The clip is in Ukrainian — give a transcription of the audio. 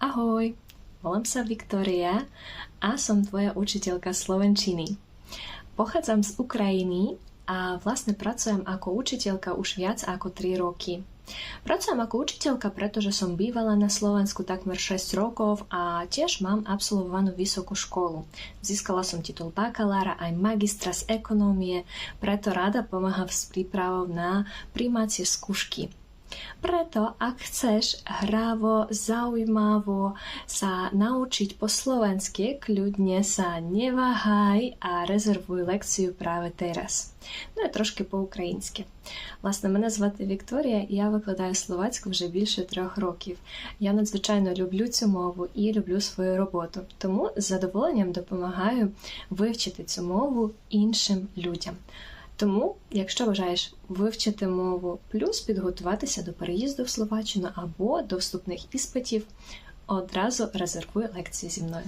Ahoj, volám sa Viktória a som tvoja učiteľka slovenčiny. Pochádzam z Ukrajiny a vlastne pracujem ako učiteľka už viac ako 3 roky. Pracujem ako učiteľka, pretože som bývala na Slovensku takmer 6 rokov a tiež mám absolvovanú vysokú školu. Získala som titul bakalára aj magistra z ekonómie, preto rada pomáham s prípravou na primácie skúšky. Preto, ak chceš hrávo, zaujímavo sa naučiť po slovensky, kľudne sa neváhaj a rezervuj lekciu práve teraz. Ну, я трошки по-українськи. Власне, мене звати Вікторія, і я викладаю словацьку вже більше трьох років. Я надзвичайно люблю цю мову і люблю свою роботу, тому з задоволенням допомагаю вивчити цю мову іншим людям. Тому, якщо бажаєш вивчити мову, плюс підготуватися до переїзду в Словаччину або до вступних іспитів, одразу резервуй лекцію зі мною.